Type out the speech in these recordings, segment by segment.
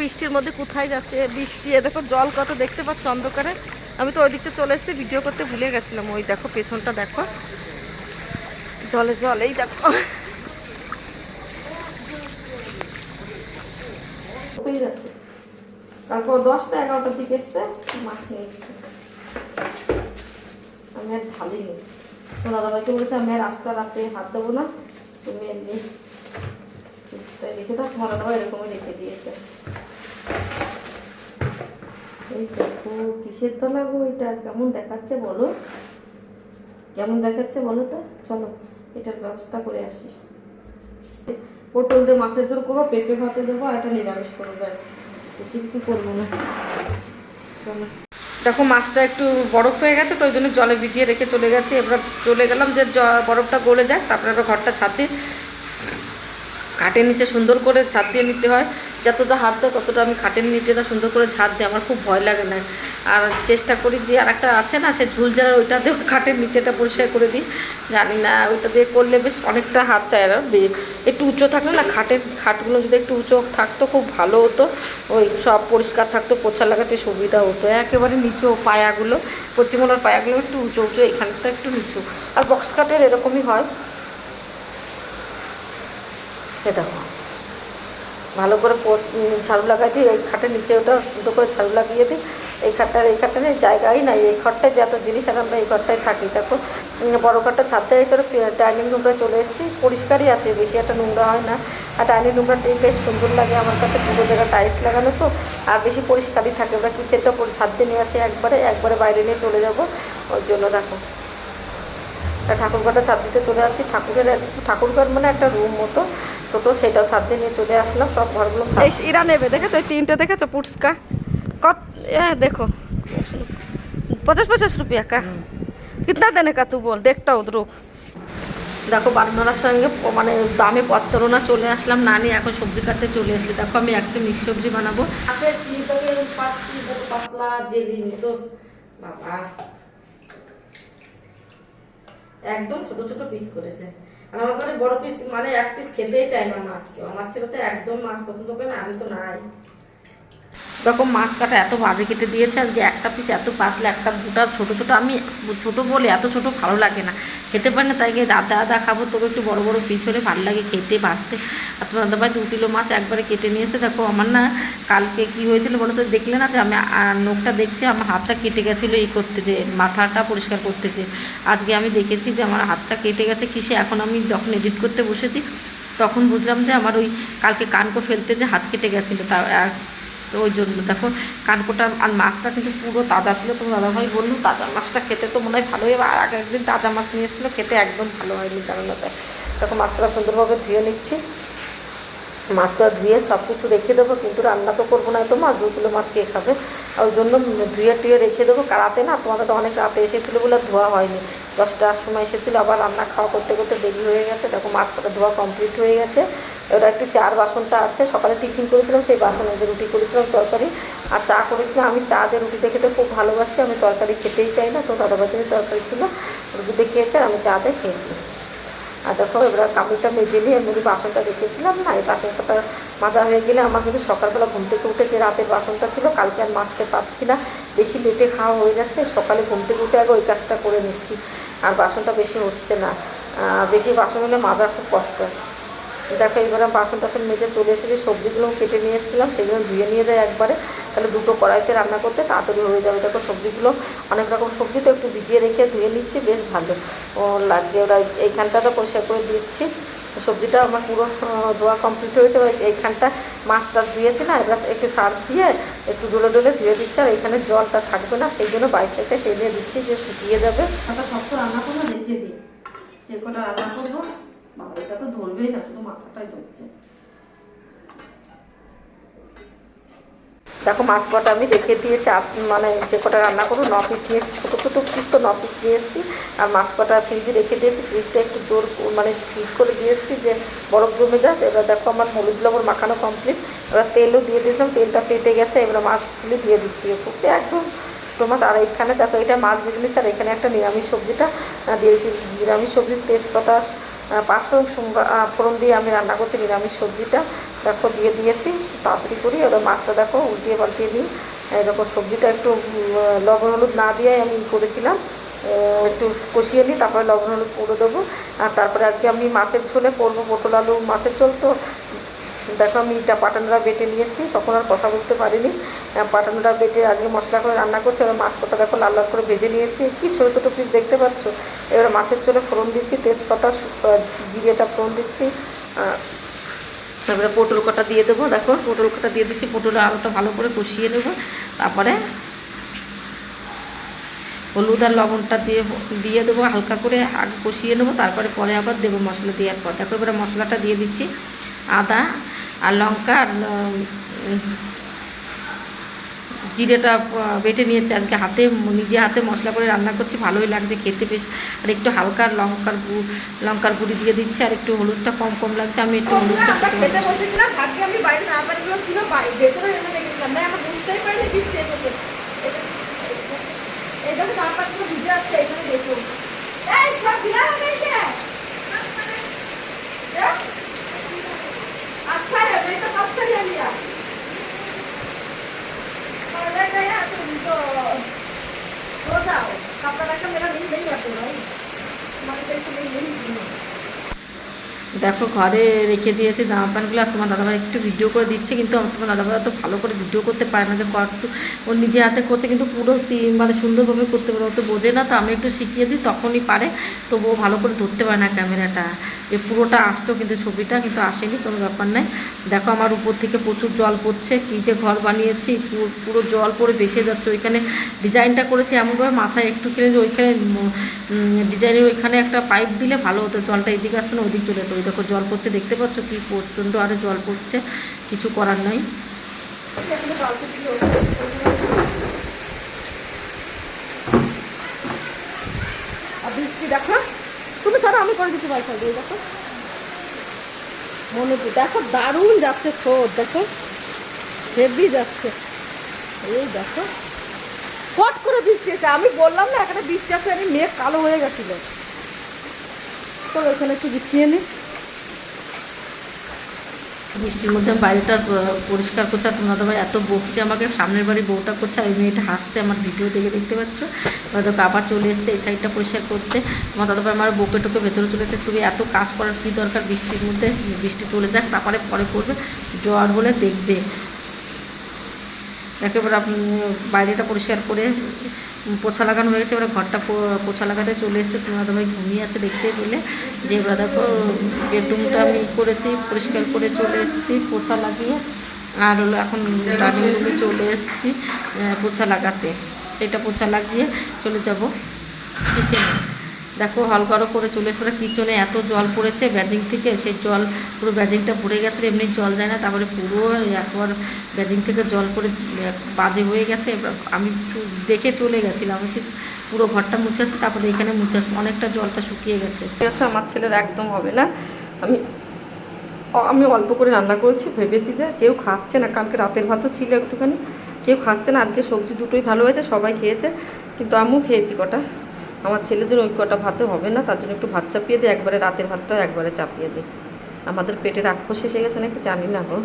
বৃষ্টির মধ্যে কোথায় যাচ্ছে? বৃষ্টি দেখো জল কত, দেখতে পাচ্ছ অন্ধকারে? আমি তো ওই দিকটা চলে এসেছি, ভিডিও করতে ভুলে গেছিলাম। ওই দেখো, পেছনটা দেখো। জলে জলেই দেখো। তারপর দশটা এগারোটার দিকে এসছে, মাছ নিয়ে এসছে। আমি আর ঢালিনি তো দাদাভাইকে বলেছে, আমি আর আটটা রাত্রে হাত দেবো না, তুমি এমনি রেখে দাও। তোমার দাদাভাই এরকমই রেখে দিয়েছে। এই দেখো, কিসের তলা গো এটা? কেমন দেখাচ্ছে বলো? কেমন দেখাচ্ছে বলো তো? চলো, এটার ব্যবস্থা করে আসি। পটল দিয়ে মাছের ঝোল করব, পেঁপে ভাতে দেবো, আর একটা নিরামিষ করব, ব্যাস। বেশি কিছু করব না। চলো। দেখো, মাছটা একটু বরফ হয়ে গেছে, তো ওই জন্য জলে ভিজিয়ে রেখে চলে গেছে। এবার চলে গেলাম যে বরফটা গলে যাক, তারপরে ঘরটা ছাদ দিয়ে খাটের নিচে সুন্দর করে ছাদ দিয়ে নিতে হয়। যতটা হাত যায় ততটা আমি খাটের নিচেটা সুন্দর করে ছাদ দিই আমার খুব ভয় লাগে না। আর চেষ্টা করি যে আর একটা আছে না, সে ঝুল যারা ওইটা দিয়ে খাটের নিচেটা পরিষ্কার করে দিই। জানি না, ওইটা দিয়ে করলে বেশ অনেকটা হাত চায় আর একটু উঁচু থাকলে না খাটের, খাটগুলো যদি একটু উঁচু থাকতো খুব ভালো হতো। ওই সব পরিষ্কার থাকতো পোছা লাগাতে সুবিধা হতো। একেবারে নিচু পায়াগুলো, পশ্চিমবঙ্গের পায়াগুলো একটু উঁচু উঁচু, এখানটা একটু নিচু। আর বক্স কাটের এরকমই হয়। এটা ভালো করে ঝাড়ু লাগাই দিই, এই খাটের নিচে ওটা সুন্দর করে ঝাড়ু লাগিয়ে দিই। এই খাটটার এই খাটটা নেই জায়গাই নাই, এই ঘরটায় যত জিনিস আর আমরা এই ঘরটায় থাকি। দেখো বড়ো ঘরটা ছাদ দেওয়া করে ডাইনিং রুমটা চলে এসেছি, পরিষ্কারই আছে, বেশি একটা নোংরা হয় না। আর ডাইনিং রুমটা বেশ সুন্দর লাগে, আমার কাছে পুরো জায়গা টাইলস লাগানো তো, আর বেশি পরিষ্কারই থাকে। ওরা কিচেনটা ছাদ দিয়ে নিয়ে আসে একবারে একবারে বাইরে নিয়ে চলে যাব। ওই জন্য দেখো। ঠাকুরঘাটা ছাদ দিতে চলে আসি। ঠাকুরের ঠাকুরঘর মানে একটা রুম মতো। ছোট সেটাও ছাদ দিয়ে নিয়ে চলে আসলাম। সব ঘরগুলো ইরা নেবে দেখেছ? ওই তিনটে দেখেছ? পুটস্কা কত দেখো। পঁচাশ পঁচাশ রুপিয়া কা কিনা দেনে কা তু বল? দেখতাও রুক দেখো বারনার সঙ্গে মানে দামে পত্তরনা চলে আসলাম। নানি এখন সবজি কাটতে চলে আসলে দেখো আমি একচে মিশ সবজি বানাবো। আচ্ছা, পাতলা জেলি মতো। বাবা। একদম ছোট ছোট পিস করেছে। আর আমার ঘরে বড় পিস মানে এক পিস খেতেই চাই না মাছকে আমার ছেলে তো একদম মাছ পছন্দ করে না, আমি তো নাই। দেখো মাছ কাটা এত বাজে কেটে দিয়েছে, আজকে একটা পিস এত পাতলা, একটা দুটা ছোট ছোট, আমি ছোট বলে এত ছোট ভালো লাগে না। খেতে পারি না, তাই আদা আদা খাব তবে একটু বড় বড় পিস হলে ভালো লাগে খেতে, ভাজতে। আর তোমার দাদা ভাই দু কিলো মাছ একবারে কেটে নিয়েছে। দেখো আমার না কালকে কি হয়েছিল বলো তো, দেখলে না যে আমি নখটা দেখছি, আমার হাতটা কেটে গেছিল এই করতে যে, মাথাটা পরিষ্কার করতে যে। আজকে আমি দেখেছি যে আমার হাতটা কেটে গেছে, কিসে এখন আমি যখন এডিট করতে বসেছি, তখন বুঝলাম যে আমার ওই কালকে কানকো ফেলতে যে হাত কেটে গেছিল, তা তো ওই জন্য দেখো কানকোটা আর মাছটা কিন্তু পুরো তাজা ছিল তো দাদাভাই বলল, তাজা মাছটা খেতে তো মনে হয় ভালোই। আর আগে একদিন তাজা মাছ নিয়ে এসেছিল, খেতে একদম ভালো হয়নি জানালাতে তখন মাছটা সুন্দরভাবে ধুয়ে নিচ্ছি মাছগুলো ধুয়ে সব কিছু রেখে দেবো, কিন্তু রান্না তো করব না তো মাছ দু কিলো মাছ কে খাবে? ওই জন্য ধুয়ে টুয়ে রেখে দেবো রাতে না তোমাদের তো অনেক রাতে এসেছিল বলে ধোয়া হয়নি। দশটার সময় এসেছিল, আবার রান্না খাওয়া করতে করতে দেরি হয়ে গেছে, দেখো মাছ কটা ধোয়া কমপ্লিট হয়ে গেছে। ওটা একটু চার বাসনটা আছে, সকালে টিফিন করেছিলাম, সেই বাসনে যে রুটি করেছিলাম তরকারি, আর চা করেছিলাম। আমি চা দিয়ে রুটিটা খেতে খুব ভালোবাসি, আমি তরকারি খেতেই চাই না, তো দাদা বাজারে তরকারি ছিল রুটিতে খেয়েছে আর আমি চা দিয়ে খেয়েছি। আর দেখো, এবার কাপড়টা মেজে নিয়ে আমি বাসনটা রেখেছিলাম না, এই বাসনটা মাজা হয়ে গেলে আমার কিন্তু সকালবেলা ঘুম থেকে উঠে যে রাতের বাসনটা ছিল, কালকে আর মাজতে পারছি না। বেশি লেটে খাওয়া হয়ে যাচ্ছে, সকালে ঘুম থেকে উঠে আগে ওই কাজটা করে নিচ্ছি। আর বাসনটা বেশি হচ্ছে না। বেশি বাসন হলে মাজা খুব কষ্ট। দেখো এবারে বাসন টাসন মেজে চলে এসেছি, সবজিগুলো কেটে নিয়ে এসেছিলাম, সেগুলো ধুয়ে নিয়ে যায় একবারে। তাহলে দুটো কড়াইতে রান্না করতে তাড়াতাড়ি হয়ে যাবে। দেখো, সবজিগুলো, অনেক রকম সবজি তো একটু ভিজিয়ে রেখে ধুয়ে নিচ্ছি, বেশ ভালো। ও, লাগছে ওরা এইখানটাটা পরিষ্কার করে দিচ্ছি। সবজিটা আমার পুরো ধোয়া কমপ্লিট হয়েছে। এবার এইখানটা মাছটা ধুয়েছি না, এবার একটু সার দিয়ে একটু ডলে ডলে ধুয়ে দিচ্ছে। আর এখানে জলটা থাকবে না, সেই জন্য বাইক থেকে টেনে দিচ্ছি যে শুকিয়ে যাবে। সব রান্না করব রেখে দিই। যে কটা রান্না করব। এটা তো ধরবেই না শুধু মাথাটাই ধরছে। দেখো মাছ কটা আমি রেখে দিয়েছি আপ- মানে যে কটা রান্না করব ন পিস নিয়েছি ছোটো ছোটো পিস তো ন পিস নিয়ে এসেছি। আর মাছ কটা ফ্রিজে রেখে দিয়েছি। ফ্রিজটা একটু জোর মানে ফ্রিজ করে দিয়ে এসেছি যে বরফ জমে যাস এবার দেখো আমার হলুদ লবণ মাখানো কমপ্লিট এবার তেলও দিয়ে দিয়েছিলাম। তেলটা পেটে গেছে। এবার মাছগুলি দিয়ে দিচ্ছি। ওপরে একদম মাছ আর এখানে দেখো এটা মাছ নিচ্ছে। আর এখানে একটা নিরামিষ সবজিটা আহ, দিয়েছি। নিরামিষ সবজির তেজপাতা সুম- ফোড়ন দিয়ে আমি রান্না করছি, নিরামিষ সবজিটা। দেখো, দিয়ে দিয়েছি, তাড়াতাড়ি করি। ওরা মাছটা দেখো, উল্টিয়ে পাল্টিয়ে দিই এরকম সবজিটা একটু লবণ হলুদ না দিয়ে আমি করেছিলাম। একটু কষিয়ে নিই, তারপরে লবণ হলুদ পুরো দেবো। আর তারপরে আজকে আমি মাছের ঝোলে করব, পটল আলু মাছের ঝোল। তো দেখো আমি ইটা পাটানোটা বেটে নিয়েছি, তখন আর কথা বলতে পারিনি। পাটানোটা বেটে আজকে মশলা করে রান্না করছি, এবার মাছ কটা দেখো লাল লাল করে ভেজে নিয়েছি। কি ছোটো ছোটো পিস দেখতে পাচ্ছ? এবার মাছের চলে ফোড়ন দিচ্ছি, তেজপাতা জিরেটা ফোড়ন দিচ্ছি। তারপরে পটল কটা দিয়ে দেবো, দেখো পটল কটা দিয়ে দিচ্ছি পটল আলুটা ভালো করে কষিয়ে নেব। তারপরে হলুদ আর লবণটা দিয়ে দিয়ে দেবো, হালকা করে আগে কষিয়ে নেব, তারপরে পরে আবার দেবো মশলা দেওয়ার পর। দেখো এবারে মশলাটা দিয়ে দিচ্ছি, আদা আর লঙ্কা আর জিরেটা বেটে নিয়েছি। আজকে হাতে নিজে হাতে মশলা করে রান্না করছি। ভালোই লাগছে খেতে বেশ। আর একটু হালকা লঙ্কার গু- লঙ্কার গুঁড়ি দিয়ে দিচ্ছি। আর একটু হলুদটা কম কম লাগছে। আমি একটু হলুদটা খেতে বসেছিলাম আমি বাইরে না ছিল ভেতরে এনে না আমরা বুঝতেই পারিনি এই দেখো পাশে ভিজে আছে এখানে দেখুন। এই সব ভিজা হয়ে গেছে? দেখ। कपड़ा ले लिया गया तुमचा रोज आ Total, kapag kami lang hindi natin, makikita ko na नहीं দেখো ঘরে রেখে দিয়েছে জামা প্যান্টগুলো, আর তোমার দাদাভাই একটু ভিডিও করে দিচ্ছে, কিন্তু তোমার দাদাভাই অত ভালো করে ভিডিও করতে পারে না। যে একটু ওর নিজে হাতে করছে, কিন্তু পুরো মানে সুন্দরভাবে করতে পারে। ও তো বোঝে না, তো আমি একটু শিখিয়ে দিই, তখনই পারে। তবু ও ভালো করে ধরতে পারে না ক্যামেরাটা। যে পুরোটা আসতো কিন্তু ছবিটা, কিন্তু আসেনি, কোনো ব্যাপার নাই। দেখো আমার উপর থেকে প্রচুর জল পড়ছে, কী যে ঘর বানিয়েছি, পুরো- জল পড়ে ভেসে যাচ্ছে। ওইখানে ডিজাইনটা করেছি এমনভাবে, মাথায় একটু খেলে যে ওইখানে ডিজাইনের ওইখানে একটা পাইপ দিলে ভালো হতো, জলটা এদিকে আসতো না, ওদিক চলে যেত ওই দেখো জল পড়ছে, দেখতে পাচ্ছ কি প্রচণ্ড আরে জল পড়ছে, কিছু করার নাই। বৃষ্টি, দেখো, তুমি সরো, আমি করে বাই দিয়ে, দেখো। মনে দেখো, দারুণ যাচ্ছে ছোট দেখো। হেভি যাচ্ছে। এই দেখো ফট করে বৃষ্টি এসে, আমি বললাম না, এখানে বৃষ্টি আসে আমি মেঘ কালো হয়ে গেছিল। চলো, এখানে একটু বিছিয়ে নিই বৃষ্টির মধ্যে বাড়িটা পরিষ্কার করছে। আর তোমার দাদাভাই এত বকছে, আমাকে সামনের বাড়ি বউটা করছে। আর ওই মেয়েটা হাসছে, আমার ভিডিও দেখে দেখতে পাচ্ছ। দেখো আবার চলে এসছে এই সাইডটা পরিষ্কার করতে। তোমার দাদাভাই আমার বকে টোকে ভেতরে চলে এসে তুমি এত কাজ করার কী দরকার বৃষ্টির মধ্যে? বৃষ্টি চলে যাক, তারপরে, পরে করবে। জ্বর হলে দেখবে। একেবারে আপনি বাইরেটা পরিষ্কার করে পোছা লাগানো হয়ে গেছে, এবার ঘরটা পোছা লাগাতে চলে এসছে। তোমার ভাই ঘুমিয়ে আছে দেখতে পেলে। যে এবার দেখো, বেডরুমটা আমি করেছি, পরিষ্কার করে চলে এসেছি, পোছা লাগিয়ে। আর হলো এখন ডাইনিং রুমে চলে এসেছি পোছা লাগাতে। এটা পোছা লাগিয়ে চলে যাব। কিচেনে। দেখো হলঘরও করে চলে এসে কিচেনে এত জল পড়েছে ব্যাজিং থেকে সেই জল পুরো ব্যাজিংটা পড়ে গেছে, এমনি জল যায় না, তারপরে পুরো একবার ব্যাজিং থেকে জল পড়ে বাজে হয়ে গেছে আমি দেখে চলে গেছিলাম হচ্ছে পুরো ঘরটা মুছে আসছে তারপরে এখানে মুছে আসছে অনেকটা জলটা শুকিয়ে গেছে। আচ্ছা আমার ছেলের একদম হবে না, আমি আমি অল্প করে রান্না করেছি, ভেবেছি যে কেউ খাচ্ছে না, কালকে রাতের ভাতও ছিল একটুখানি, কেউ খাচ্ছে না, আজকে সবজি দুটোই ভালো হয়েছে, সবাই খেয়েছে, কিন্তু আমিও খেয়েছি কটা। আমার ছেলের জন্য ওই কটা ভাতে হবে না, তার জন্য একটু ভাত চাপিয়ে দিই একবারে রাতের ভাতটাও একবারে চাপিয়ে দিই আমাদের পেটের রাক্ষস এসে গেছে নাকি জানি না গো।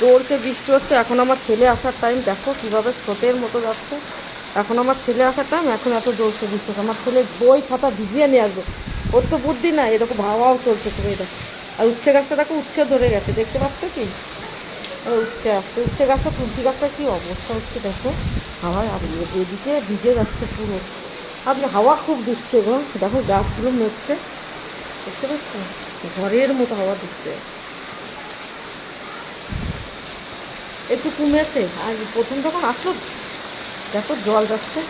জোরছে বৃষ্টি হচ্ছে, এখন আমার ছেলে আসার টাইম দেখো কীভাবে স্রোতের মতো যাচ্ছে। এখন আমার ছেলে আসার টাইম এখন এত জোরছে বৃষ্টি হচ্ছে। আমার ছেলে বই খাতা ভিজিয়ে নিয়ে আসবে। ওর তো বুদ্ধি না এরকম হাওয়াও চলছে তুমি এটা। আর উচ্ছে গাছটা দেখো, উচ্ছে ধরে গেছে, দেখতে পাচ্ছ কি? উচ্ছে আসছে, উচ্ছে গাছটা, তুলসী গাছটা কী অবস্থা হচ্ছে দেখো। হাওয়ায় আর এদিকে ভিজে যাচ্ছে পুরো। আজকে হাওয়া খুব দিচ্ছে গো। দেখো গাছগুলো নড়ছে দেখতে পাচ্ছ? ঘরের মতো হাওয়া দিচ্ছে। একটু কমেছে। আর প্রথম যখন আসলো, দেখো জল যাচ্ছে।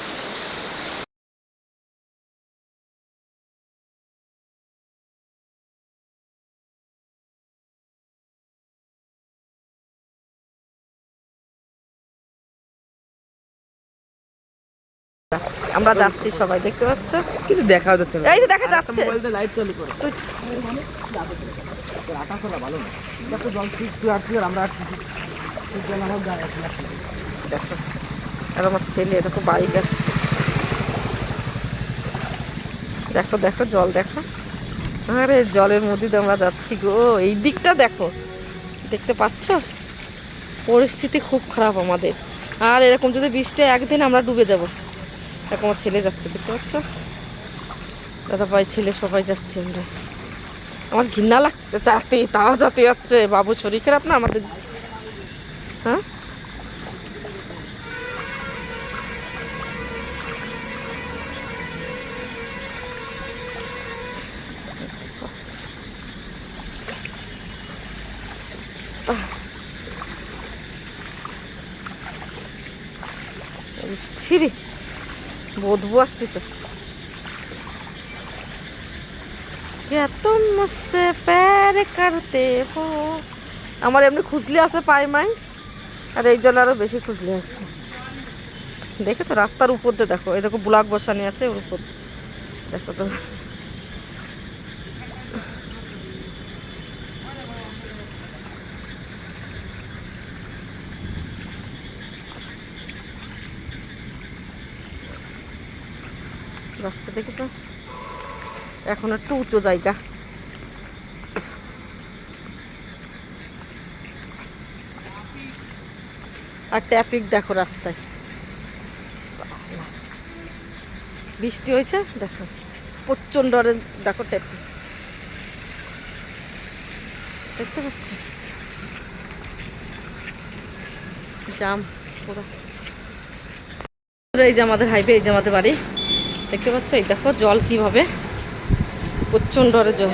আমরা যাচ্ছি সবাই দেখতে পাচ্ছ? কিছু দেখা যাচ্ছে এই যে দেখা যাচ্ছে। লাইট চালু করে ভালো না দেখো জল আমরা আছে। দেখো আর আমার ছেলে দেখো বাইক আসছে। দেখো দেখো জল দেখো। আরে জলের মধ্যে দিয়ে আমরা যাচ্ছি গো। এই দিকটা দেখো। দেখতে পাচ্ছ? পরিস্থিতি খুব খারাপ আমাদের। আর এরকম যদি বৃষ্টি একদিন আমরা ডুবে যাব। দেখো আমার ছেলে যাচ্ছে, দেখতে পাচ্ছ? দাদা ভাই ছেলে, সবাই যাচ্ছে আমরা। আমার ঘৃণা লাগছে যাতে তাও যাতে যাচ্ছে। বাবু, শরীর খারাপ না আমাদের? হ্যাঁ? ছিরি। বদবু আসতেছে কে তুম মুসে প্যার করতে আমার এমনি খুঁজলি আছে পায় মাই, আর এই জন্য আরও বেশি খুঁজলি আসবে। দেখেছ? রাস্তার উপর দিয়ে দেখো। এই দেখো, ব্লক বসানি আছে ওর উপর। দেখো তো। যাচ্ছে দেখেছ? এখন একটু উঁচু জায়গা। আর ট্রাফিক দেখো রাস্তায়। বৃষ্টি হয়েছে, দেখো। প্রচণ্ড দেখো ট্রাফিক। দেখতে পাচ্ছি? জাম পুরো। এই যে আমাদের হাইওয়ে এই যে আমাদের বাড়ি। দেখতে পাচ্ছ? এই দেখো জল কীভাবে প্রচণ্ড জল।